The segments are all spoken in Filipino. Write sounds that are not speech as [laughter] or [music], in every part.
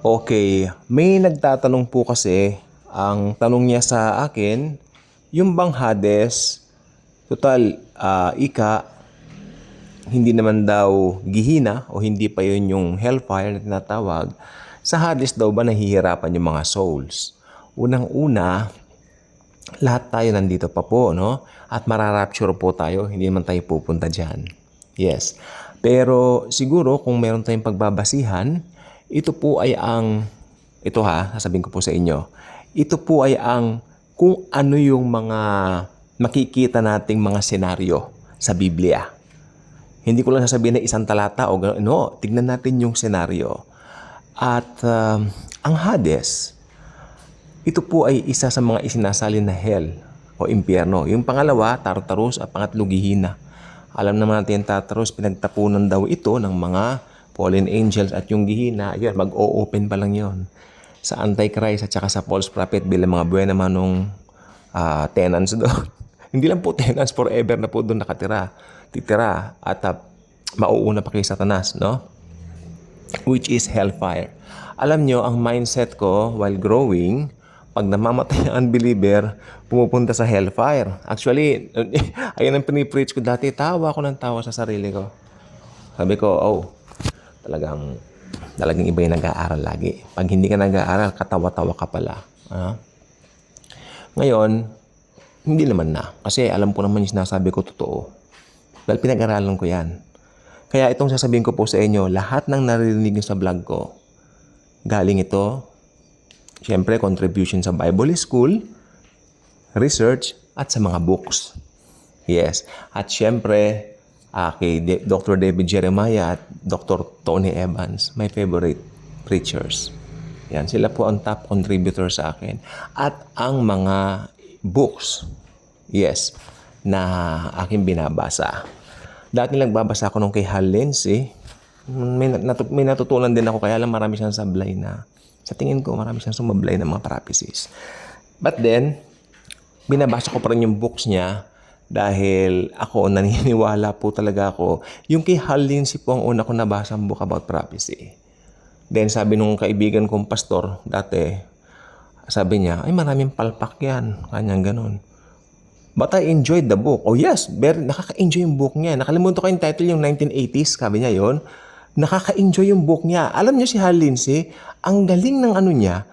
Okay, may nagtatanong po kasi, ang tanong niya sa akin, yung bang Hades, total, ah, ika, hindi naman daw gihina o hindi pa yun yung hellfire na tinatawag, sa Hades daw ba nahihirapan yung mga souls? Unang-una, lahat tayo nandito pa po, no? At mararapture po tayo, hindi naman tayo pupunta dyan. Yes. Pero siguro kung meron tayong pagbabasihan, ito po ay ang, ito ha, sasabihin ko po sa inyo, ito po ay ang kung ano yung mga makikita nating mga senaryo sa Biblia. Hindi ko lang sasabihin na isang talata o gano'n. No, tignan natin yung senaryo. At um, ang Hades, ito po ay isa sa mga isinasalin na hell o impyerno. Yung pangalawa, Tartarus at pangatlo, Gihina. Alam naman natin Tartarus, pinagtapunan daw ito ng mga fallen angels at yung Gihina, yun, mag-o-open pa lang yon sa Antichrist at saka sa false prophet bilang mga buwan naman nung ah, tenants doon. [laughs] Hindi lang po tenants, forever na po doon nakatira. Titira at ah, mauuna pa kay Satanas, no? which is hellfire. Alam nyo, ang mindset ko while growing, pag namamatay ang unbeliever, pumupunta sa hellfire. Actually, [laughs] ayun ang pinipreach ko dati, tawa ko ng tawa sa sarili ko. Sabi ko, oh, talagang, talagang iba yung nag-aaral lagi. Pag hindi ka nag-aaral, katawa-tawa ka pala. Ah. Ngayon, hindi naman na. Kasi alam ko naman yung sinasabi ko totoo. Dahil pinag-aralan ko yan. Kaya itong sasabihin ko po sa inyo, lahat ng naririnig nyo sa vlog ko, galing ito, syempre, contribution sa Bible School, research, at sa mga books. Yes. At syempre, ah, kay De- Dr. David Jeremiah at Dr. Tony Evans, my favorite preachers. Yan, sila po ang top contributor sa akin. At ang mga books, yes, na aking binabasa. Dati nagbabasa ako nung kay Hal Lindsey. May, natu- may natutunan din ako kaya lang marami siyang sablay na sa tingin ko marami siyang sumablay ng mga prophecies. But then, binabasa ko pa rin yung books niya dahil ako [laughs] naniniwala po talaga ako. Yung kay Hal Lindsey po ang una ko nabasa ang book about prophecy. Then sabi nung kaibigan kong pastor dati, sabi niya, ay maraming palpak yan. Kanyang ganun. But I enjoyed the book. Oh yes, very, nakaka-enjoy yung book niya. Nakalimutan ko yung title yung 1980s, sabi niya yon. Nakaka-enjoy yung book niya. Alam niyo si Hal Lindsey, ang galing ng ano niya,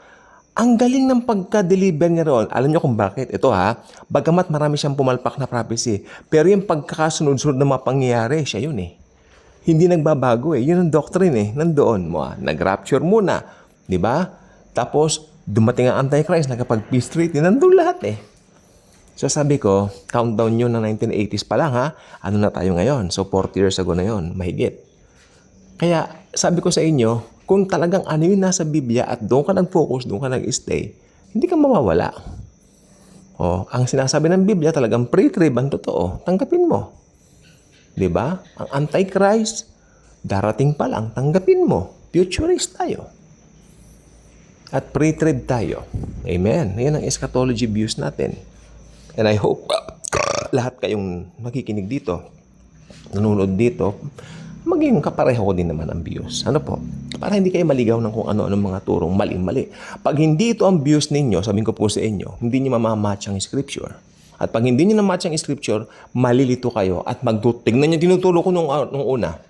ang galing ng pagka-deliver niya roon. Alam niyo kung bakit? Ito ha, bagamat marami siyang pumalpak na prophecy, pero yung pagkakasunod-sunod na mga pangyayari, siya yun eh. Hindi nagbabago eh. Yun ang doctrine eh. Nandoon mo. ah. Nag-rapture muna. Di ba? Tapos, dumating ang Antichrist, nakapag-peace treaty. Nandun lahat eh. So sabi ko, countdown yun ng 1980s pa lang ha. Ano na tayo ngayon? So 40 years ago na yun, mahigit. Kaya sabi ko sa inyo, kung talagang ano yung nasa Biblia at doon ka nag-focus, doon ka nag-stay, hindi ka mawawala. Oh, ang sinasabi ng Biblia talagang pre-trib ang totoo. Tanggapin mo. 'Di ba? Ang Antichrist, darating pa lang, tanggapin mo. Futurist tayo. At pre-trib tayo. Amen. Yan ang eschatology views natin. And I hope lahat kayong nakikinig dito, nanonood dito, maging kapareho ko din naman ang views. Ano po? Para hindi kayo maligaw ng kung ano-ano mga turong mali-mali. Pag hindi ito ang views ninyo, sabihin ko po sa inyo, hindi nyo mamamatch ang scripture. At pag hindi nyo na-match ang scripture, malilito kayo at magtutignan nyo, tinuturo ko nung, nung una.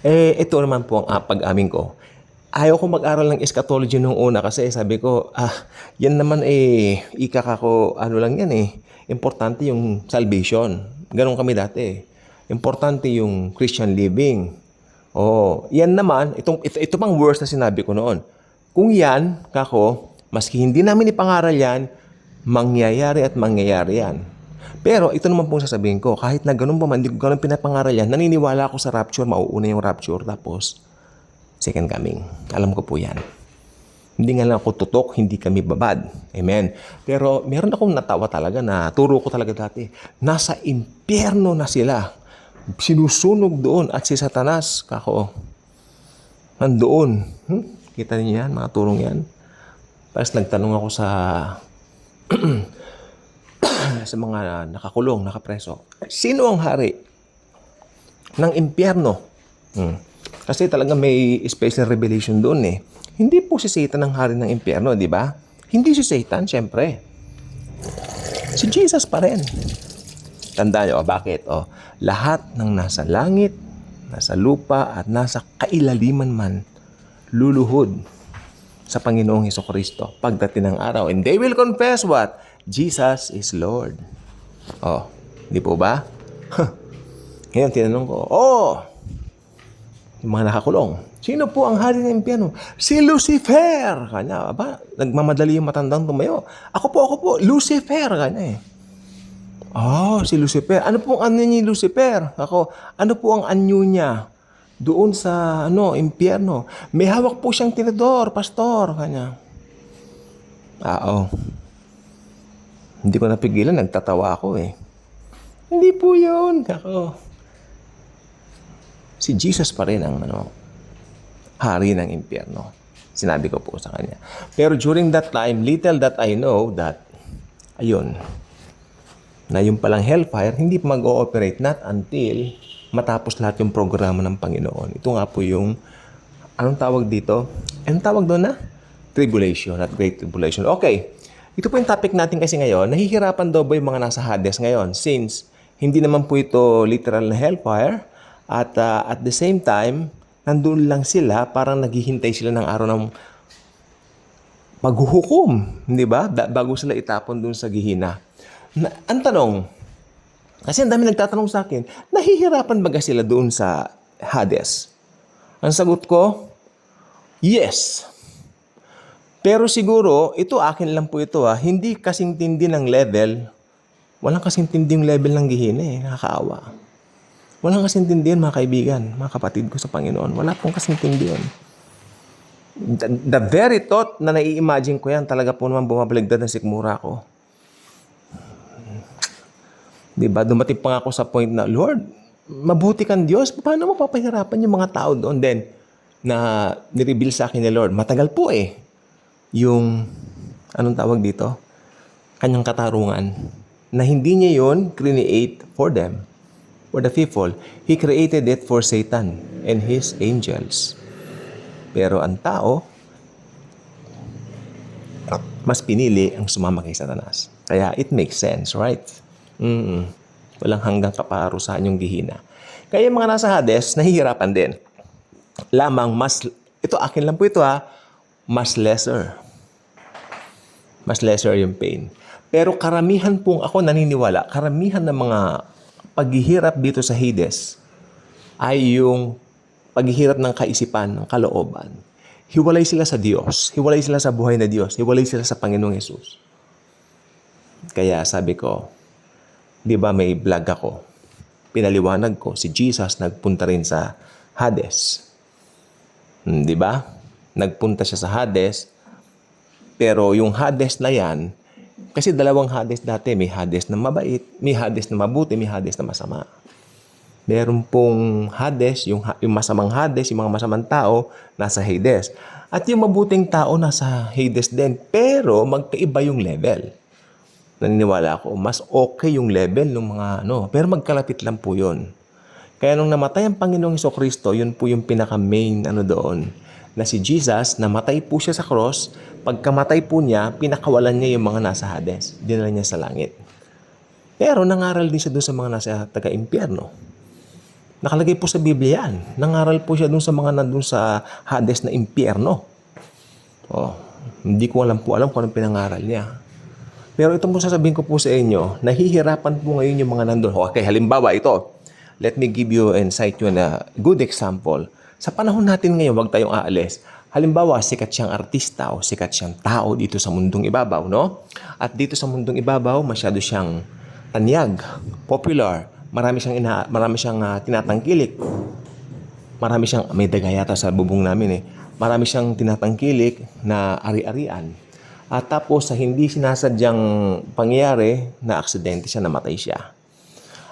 Eh, ito naman po ang ah, pag-amin ko. Ayaw ko mag-aral ng eschatology nung una kasi sabi ko, ah, yan naman eh, ikaka ko, ano lang yan eh. Importante yung salvation. Ganon kami dati. Importante yung Christian living. Oh, yan naman, itong, ito, ito pang worst na sinabi ko noon. Kung yan, kako, maski hindi namin ipangaral yan, mangyayari at mangyayari yan. Pero ito naman pong sasabihin ko, kahit na ganun pa man, hindi ko ganun pinapangaral yan, naniniwala ako sa rapture, mauuna yung rapture, tapos second coming. Alam ko po yan. Hindi nga lang ako tutok, hindi kami babad. Amen. Pero meron akong natawa talaga na turo ko talaga dati. Nasa impyerno na sila. Sinusunog doon at si Satanas, kako, nandoon. Hmm? Kita niyo yan, mga turong yan. Tapos nagtanong ako sa [clears throat] sa mga nakakulong, nakapreso. Sino ang hari ng impyerno? Hmm. Kasi talaga may special revelation doon eh. Hindi po si Satan ang hari ng impyerno, di ba? Hindi si Satan, syempre. Si Jesus pa rin. Tandaan nyo, oh, bakit? Oh, lahat ng nasa langit, nasa lupa, at nasa kailaliman man, luluhod sa Panginoong Heso Kristo pagdating ng araw. And they will confess what? Jesus is Lord. Oh, di po ba? Ngayon, tinanong ko, oh, yung mga nakakulong, sino po ang hari ng impyerno? Si Lucifer! Kanya, aba, nagmamadali yung matandang tumayo. Ako po, ako po, Lucifer! Kanya eh. Oh, si Lucifer. Ano pong ano ni Lucifer? Ako, ano po ang anyo niya? Doon sa ano, impyerno. May hawak po siyang tinador, pastor, kanya. Ah, oh. Hindi ko napigilan, nagtatawa ako eh. Hindi po yun, kako. Si Jesus pa rin ang ano, hari ng impyerno. Sinabi ko po sa kanya. Pero during that time, little that I know that, ayun, na yung palang hellfire, hindi mag-ooperate not until matapos lahat yung programa ng Panginoon. Ito nga po yung, anong tawag dito? Anong tawag doon na? Tribulation, not Great Tribulation. Okay, ito po yung topic natin kasi ngayon. Nahihirapan daw ba yung mga nasa Hades ngayon? Since hindi naman po ito literal na hellfire at uh, at the same time, nandun lang sila, parang naghihintay sila ng araw ng paghuhukom, di ba? Bago sila itapon dun sa gihina. Na, ang tanong, kasi ang dami nagtatanong sa akin, nahihirapan ba sila doon sa Hades? Ang sagot ko, yes. Pero siguro, ito akin lang po ito ha, hindi kasing tindi ng level, walang kasing tindi yung level ng gihina eh, nakakaawa. Walang kasing tindi yun, mga kaibigan, mga kapatid ko sa Panginoon. Wala pong kasing tindi yun. The, the very thought na nai-imagine ko yan, talaga po naman bumabaligtad ng sikmura ko. Di ba? Dumating pa nga ako sa point na, Lord, mabuti kang Diyos. Paano mo papahirapan yung mga tao doon? Then, na nireveal sa akin ni Lord, matagal po eh. Yung, anong tawag dito? Kanyang katarungan. Na hindi niya yon create for them, for the people. He created it for Satan and his angels. Pero ang tao, mas pinili ang sumama kay Satanas. Kaya it makes sense, right? Mm Walang hanggang kaparusahan yung gihina. Kaya yung mga nasa Hades, nahihirapan din. Lamang mas, ito akin lang po ito ha, mas lesser. Mas lesser yung pain. Pero karamihan pong ako naniniwala, karamihan ng mga paghihirap dito sa Hades ay yung paghihirap ng kaisipan, ng kalooban. Hiwalay sila sa Diyos. Hiwalay sila sa buhay na Diyos. Hiwalay sila sa Panginoong Yesus. Kaya sabi ko, di ba may vlog ako? Pinaliwanag ko, si Jesus nagpunta rin sa Hades. Hmm, Di ba? Nagpunta siya sa Hades, pero yung Hades na yan, kasi dalawang Hades dati, may Hades na mabait, may Hades na mabuti, may Hades na masama. Meron pong Hades, yung, yung masamang Hades, yung mga masamang tao, nasa Hades. At yung mabuting tao, nasa Hades din. Pero magkaiba yung level naniniwala ako, mas okay yung level ng mga ano. Pero magkalapit lang po yun. Kaya nung namatay ang Panginoong Heso Kristo, yun po yung pinaka-main ano doon. Na si Jesus, namatay po siya sa cross. Pagkamatay po niya, pinakawalan niya yung mga nasa Hades. Dinala niya sa langit. Pero nangaral din siya doon sa mga nasa taga-impyerno. Nakalagay po sa Biblia yan. Nangaral po siya doon sa mga nandun sa Hades na impyerno. Oh, hindi ko alam po alam kung anong pinangaral niya. Pero ito po sasabihin ko po sa inyo, nahihirapan po ngayon yung mga nandun. Okay, halimbawa ito. Let me give you and cite you a good example. Sa panahon natin ngayon, wag tayong aalis. Halimbawa, sikat siyang artista o sikat siyang tao dito sa mundong ibabaw, no? At dito sa mundong ibabaw, masyado siyang tanyag, popular, marami siyang ina, marami siyang ah, tinatangkilik. Marami siyang may daga yata sa bubong namin eh. Marami siyang tinatangkilik na ari-arian. At tapos sa hindi sinasadyang pangyayari na aksidente siya, namatay siya.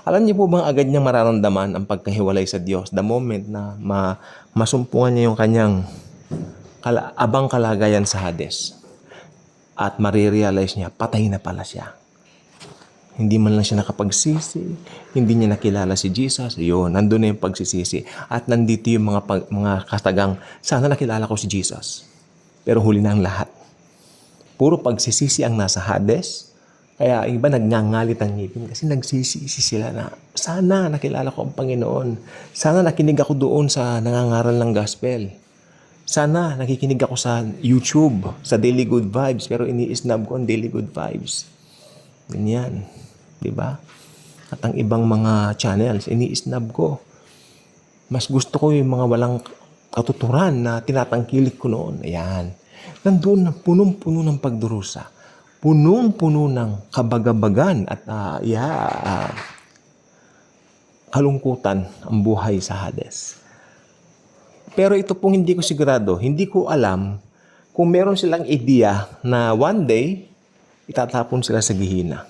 Alam niyo po bang agad niyang mararamdaman ang pagkahiwalay sa Diyos the moment na ma masumpungan niya yung kanyang kala- abang kalagayan sa Hades. At marirealize niya, patay na pala siya. Hindi man lang siya nakapagsisi, hindi niya nakilala si Jesus. Yun, nandun na yung pagsisisi. At nandito yung mga, pag- mga katagang, sana nakilala ko si Jesus. Pero huli na ang lahat. Puro pagsisisi ang nasa Hades. Kaya iba nagngangalit ang ngipin kasi nagsisisi sila na sana nakilala ko ang Panginoon. Sana nakinig ako doon sa nangangaral ng gospel. Sana nakikinig ako sa YouTube, sa Daily Good Vibes, pero ini-snub ko ang Daily Good Vibes. Ganyan. Ba? At ang ibang mga channels, ini-snub ko. Mas gusto ko yung mga walang katuturan na tinatangkilik ko noon. Ayan. Nandun, punong-puno ng pagdurusa. Punong-puno ng kabagabagan at ah, yeah, ah, kalungkutan ang buhay sa Hades. Pero ito pong hindi ko sigurado, hindi ko alam kung meron silang idea na one day, itatapon sila sa gihina.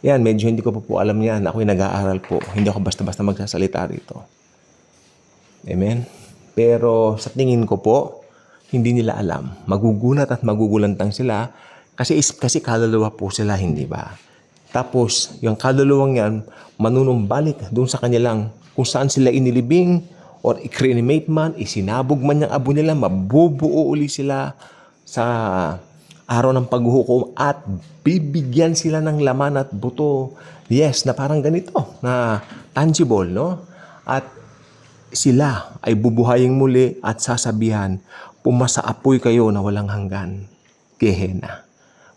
Yan, medyo hindi ko pa po alam yan. Ako'y nag-aaral po. Hindi ako basta-basta magsasalita rito. Amen? Pero sa tingin ko po, hindi nila alam. Magugulat at magugulantang sila kasi, kasi kaluluwa po sila, hindi ba? Tapos, yung kaluluwang yan, manunumbalik doon sa kanilang kung saan sila inilibing or i-cremate man, isinabog man yung abo nila, mabubuo uli sila sa araw ng paghuhukom at bibigyan sila ng laman at buto. Yes, na parang ganito, na tangible, no? At sila ay bubuhayin muli at sasabihan, pumasa apoy kayo na walang hanggan. Gehenna.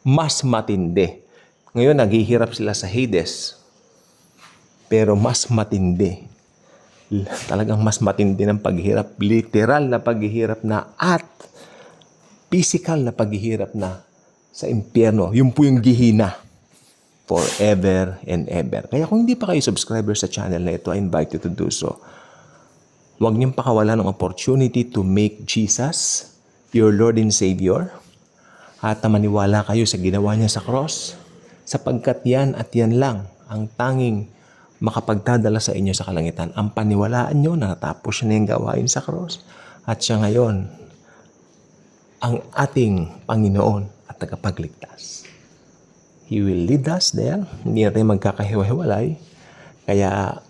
Mas matindi. Ngayon, naghihirap sila sa Hades. Pero mas matindi. Talagang mas matindi ng paghihirap. Literal na paghihirap na at physical na paghihirap na sa impyerno. Yun po yung gihina forever and ever. Kaya kung hindi pa kayo subscriber sa channel na ito, I invite you to do so. Huwag niyong pakawala ng opportunity to make Jesus your Lord and Savior at maniwala kayo sa ginawa niya sa cross sapagkat yan at yan lang ang tanging makapagdadala sa inyo sa kalangitan. Ang paniwalaan nyo na natapos siya na yung gawain sa cross at siya ngayon ang ating Panginoon at tagapagligtas. He will lead us there. Hindi na tayo magkakahiwa-hiwalay. Kaya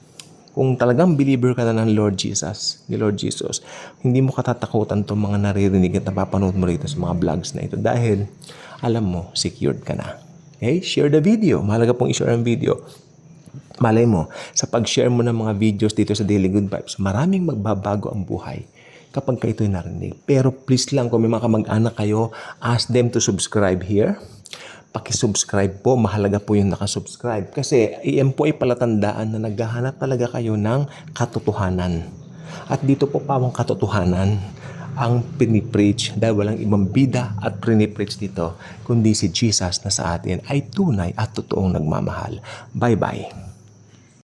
kung talagang believer ka na ng Lord Jesus, ni Lord Jesus, hindi mo katatakutan itong mga naririnig at napapanood mo rito sa mga vlogs na ito dahil alam mo, secured ka na. Okay? Share the video. Mahalaga pong i-share ang video. Malay mo, sa pag-share mo ng mga videos dito sa Daily Good Vibes, maraming magbabago ang buhay kapag ka ito'y narinig. Pero please lang, kung may mga kamag-anak kayo, ask them to subscribe here. Pakisubscribe po, mahalaga po yung nakasubscribe. Kasi iyan po ay palatandaan na naghahanap talaga kayo ng katotohanan. At dito po pawang katotohanan ang pinipreach dahil walang ibang bida at pinipreach dito kundi si Jesus na sa atin ay tunay at totoong nagmamahal. Bye-bye.